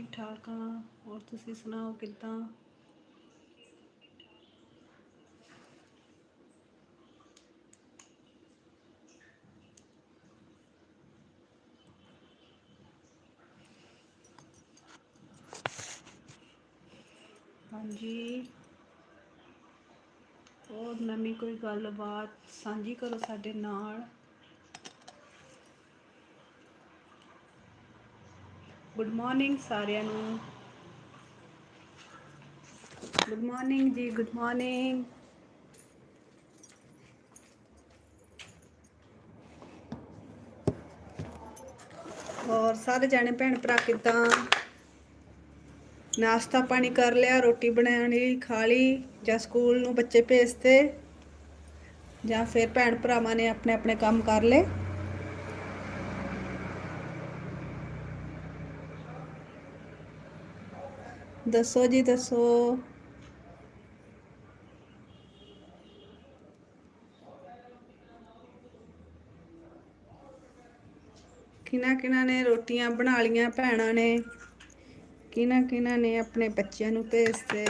ਠੀਕ ਠਾਕ ਹਾਂ ਹੋਰ ਤੁਸੀਂ ਸੁਣਾਓ ਕਿੱਦਾਂ? ਹਾਂਜੀ। ਹੋਰ ਨਵੀਂ ਕੋਈ ਗੱਲਬਾਤ ਸਾਂਝੀ ਕਰੋ ਸਾਡੇ ਨਾਲ। ਗੁੱਡ ਮਾਰਨਿੰਗ ਸਾਰਿਆਂ ਨੂੰ। ਗੁੱਡ ਮਾਰਨਿੰਗ ਜੀ ਗੁੱਡ ਮਾਰਨਿੰਗ ਹੋਰ ਸਾਰੇ ਜਾਣੇ ਭੈਣ ਭਰਾ ਕਿੱਦਾਂ? ਨਾਸ਼ਤਾ ਪਾਣੀ ਕਰ ਲਿਆ, ਰੋਟੀ ਬਣਾਉਣੀ, ਖਾ ਲਈ, ਜਾਂ ਸਕੂਲ ਨੂੰ ਬੱਚੇ ਭੇਜਤੇ, ਜਾਂ ਫਿਰ ਭੈਣ ਭਰਾਵਾਂ ਨੇ ਆਪਣੇ ਆਪਣੇ ਕੰਮ ਕਰ ਲਏ? ਦੱਸੋ ਜੀ, ਦੱਸੋ। ਕਿਹਨਾਂ ਕਿਹਨਾਂ ਨੇ ਰੋਟੀਆਂ ਬਣਾ ਲੀਆਂ ਭੈਣਾਂ ਨੇ? ਕਿਹਨਾਂ ਕਿਹਨਾਂ ਨੇ ਆਪਣੇ ਬੱਚਿਆਂ ਨੂੰ ਭੇਜਤੇ?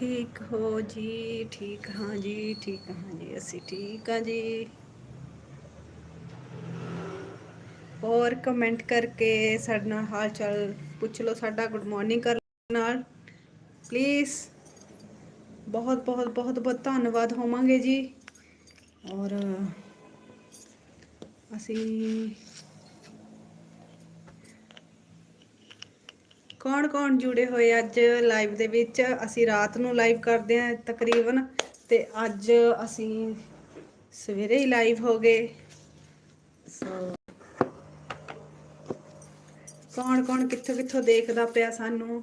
ਠੀਕ ਹੋ ਜੀ, ਠੀਕ ਹਾਂ ਜੀ, ਠੀਕ ਹਾਂ ਜੀ, ਅਸੀਂ ਠੀਕ ਹਾਂ ਜੀ। ਹੋਰ ਕਮੈਂਟ ਕਰਕੇ ਸਾਡੇ ਨਾਲ ਹਾਲ ਚਾਲ ਪੁੱਛ ਲਓ, ਸਾਡਾ ਗੁੱਡ ਮਾਰਨਿੰਗ ਕਰ ਨਾਲ। ਪਲੀਜ਼ ਬਹੁਤ ਬਹੁਤ ਬਹੁਤ ਬਹੁਤ ਧੰਨਵਾਦ ਹੋਵਾਂਗੇ ਜੀ। ਔਰ ਅਸੀਂ ਕੌਣ ਕੌਣ ਜੁੜੇ ਹੋਏ ਅੱਜ ਲਾਈਵ ਦੇ ਵਿੱਚ? ਅਸੀਂ ਰਾਤ ਨੂੰ ਲਾਈਵ ਕਰਦੇ ਹਾਂ ਤਕਰੀਬਨ ਤੇ ਅੱਜ ਅਸੀਂ ਸਵੇਰੇ ਹੀ ਲਾਈਵ ਹੋ ਗਏ। ਸੋ ਕੌਣ ਕੌਣ ਕਿੱਥੋਂ ਕਿੱਥੋਂ ਦੇਖਦਾ ਪਿਆ ਸਾਨੂੰ?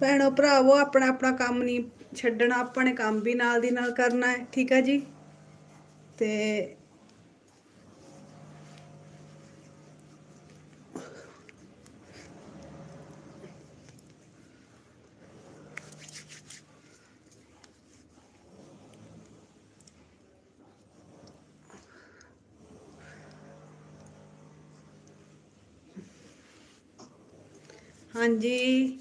ਭੈਣੋ, ਭਰਾਵੋ ਆਪਣਾ ਆਪਣਾ ਕੰਮ ਨਹੀਂ ਛੱਡਣਾ ਆਪਣੇ ਕੰਮ ਵੀ ਨਾਲ ਦੀ ਨਾਲ ਕਰਨਾ ਹੈ, ਠੀਕ ਹੈ ਜੀ? ਤੇ ਹਾਂਜੀ,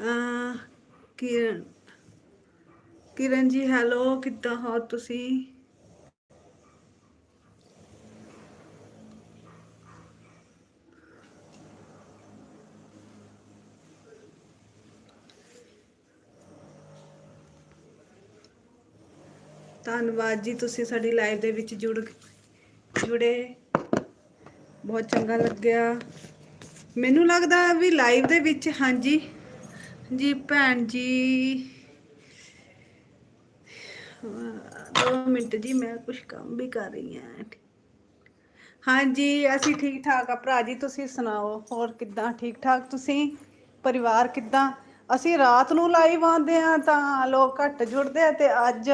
ਅਹ ਕਿਰਨ ਕਿਰਨ ਜੀ ਹੈਲੋ ਕਿੱਦਾਂ ਹੋ ਤੁਸੀਂ? ਧੰਨਵਾਦ ਜੀ, ਤੁਸੀਂ ਸਾਡੀ ਲਾਈਵ ਦੇ ਵਿੱਚ ਜੁੜ ਜੁੜੇ। ਬਹੁਤ ਚੰਗਾ ਲੱਗਿਆ। ਮੈਨੂੰ ਲੱਗਦਾ ਵੀ ਲਾਈਵ ਦੇ ਵਿੱਚ, ਹਾਂਜੀ। ਜੀ ਭੈਣ ਜੀ। ਦੋ ਮਿੰਟ ਜੀ, ਮੈਂ ਕੁਝ ਕੰਮ ਵੀ ਕਰ ਰਹੀ ਹਾਂ। ਹਾਂਜੀ, ਅਸੀਂ ਠੀਕ ਠਾਕ ਆ ਭਰਾ ਜੀ, ਤੁਸੀਂ ਸੁਣਾਓ? ਹੋਰ ਕਿੱਦਾਂ? ਠੀਕ ਠਾਕ ਤੁਸੀਂ? ਪਰਿਵਾਰ ਕਿੱਦਾਂ? ਅਸੀਂ ਰਾਤ ਨੂੰ ਲਾਈਵ ਆਉਂਦੇ ਆ ਤਾਂ ਲੋਕ ਘੱਟ ਜੁੜਦੇ ਆ ਤੇ ਅੱਜ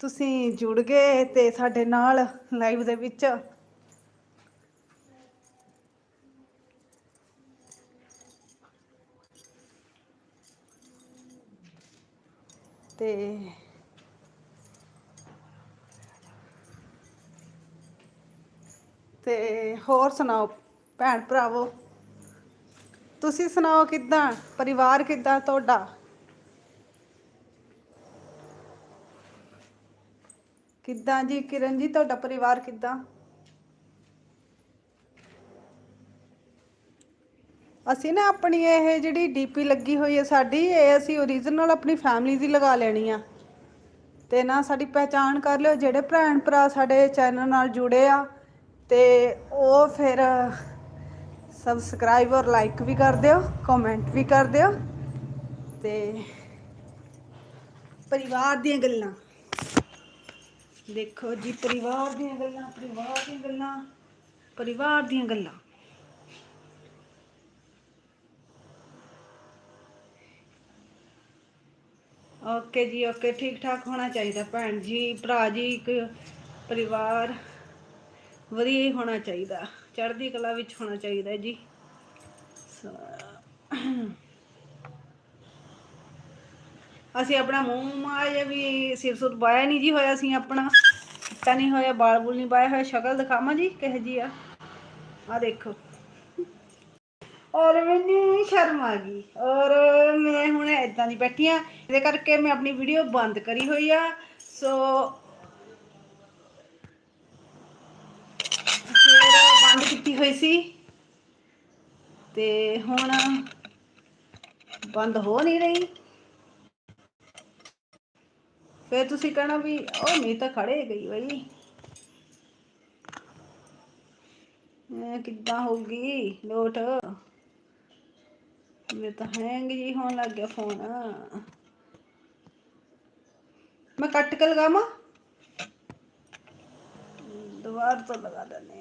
ਤੁਸੀਂ ਜੁੜ ਗਏ ਤੇ ਸਾਡੇ ਨਾਲ ਲਾਈਵ ਦੇ ਵਿੱਚ ਤੇ ਤੇ ਹੋਰ ਸੁਣਾਓ ਭੈਣ ਭਰਾਵੋ? ਤੁਸੀਂ ਸੁਣਾਓ ਕਿੱਦਾਂ? ਪਰਿਵਾਰ ਕਿੱਦਾਂ ਤੁਹਾਡਾ? ਕਿੱਦਾਂ ਜੀ? ਕਿਰਨ ਜੀ, ਤੁਹਾਡਾ ਪਰਿਵਾਰ ਕਿੱਦਾਂ? ਅਸੀਂ ਨਾ ਆਪਣੀ ਇਹ ਜਿਹੜੀ ਡੀਪੀ ਲੱਗੀ ਹੋਈ ਹੈ ਸਾਡੀ, ਇਹ ਅਸੀਂ ਓਰੀਜਨਲ ਆਪਣੀ ਫੈਮਿਲੀ ਦੀ ਲਗਾ ਲੈਣੀ ਆ। ਤੇ ਨਾ ਸਾਡੀ ਪਹਿਚਾਣ ਕਰ ਲਿਓ, ਜਿਹੜੇ ਭੈਣ ਭਰਾ ਸਾਡੇ ਚੈਨਲ ਨਾਲ ਜੁੜੇ ਆ, ਤੇ ਉਹ ਫਿਰ ਸਬਸਕ੍ਰਾਈਬ ਔਰ ਲਾਈਕ ਵੀ ਕਰ ਦਿਓ ਕਮੈਂਟ ਵੀ ਕਰ ਦਿਓ, ਤੇ ਪਰਿਵਾਰ ਦੀਆਂ ਗੱਲਾਂ। ਦੇਖੋ ਜੀ, ਪਰਿਵਾਰ ਦੀਆਂ ਗੱਲਾਂ, ਪਰਿਵਾਰ ਦੀਆਂ ਗੱਲਾਂ, ਪਰਿਵਾਰ ਦੀਆਂ ਗੱਲਾਂ। ਓਕੇ ਜੀ, ਓਕੇ। ਠੀਕ ਠਾਕ ਹੋਣਾ ਚਾਹੀਦਾ ਭੈਣ ਜੀ। ਭਰਾ ਜੀ, ਇੱਕ ਪਰਿਵਾਰ ਵਧੀਆ ਹੀ ਹੋਣਾ ਚਾਹੀਦਾ। ਚੜ੍ਹਦੀ ਕਲਾ ਵਿੱਚ ਹੋਣਾ ਚਾਹੀਦਾ ਜੀ। ਅਸੀਂ ਆਪਣਾ ਮੂੰਹ ਮਾਇਆ ਵੀ ਸਿਰ ਸੁਰ ਬਾਇਆ ਨਹੀਂ ਜੀ ਹੋਇਆ ਸੀ ਆਪਣਾ। ਤਾਂ ਨਹੀਂ ਹੋਇਆ ਬਾਲ ਬੁਲ ਨਹੀਂ ਬਾਇਆ ਹੋਇਆ। ਸ਼ਕਲ ਦਿਖਾਵਾਂ ਜੀ, ਕਿਹੋ ਜੀ ਆ। ਆ ਦੇਖੋ। ਔਰ ਮੈਨੂੰ ਸ਼ਰਮ ਆ ਗਈ। ਔਰ ਮੈਂ ਹੁਣ ਇਦਾਂ ਦੀ ਬੈਠੀ ਆ। ਇਹਦੇ ਕਰਕੇ ਮੈਂ ਆਪਣੀ ਵੀਡੀਓ ਬੰਦ ਕਰੀ ਹੋਈ ਆ। ਸੋ ਫਿਰ ਬੰਦ ਕੀਤੀ ਹੋਈ ਸੀ। ਤੇ ਹੁਣ ਬੰਦ ਹੋ ਨਹੀਂ ਰਹੀ। ਫਿਰ ਤੁਸੀਂ ਕਹਿਣਾ ਵੀ ਉਹ ਨਹੀਂ ਤਾਂ ਖੜੇ ਗਈ ਬਈ। ਇਹ ਕਿੱਦਾਂ ਹੋਊਗੀ ਲੋਟ? ਮੇਰੇ ਤਾਂ ਹੈਂਗ ਜੀ ਹੋਣ ਲੱਗ ਗਿਆ ਫੋਨ। ਮੈਂ ਕੱਟ ਕੇ ਲਗਾਵਾਂ? ਦੁਬਾਰਾ ਤੋਂ ਲਗਾ ਦਿੰਦੇ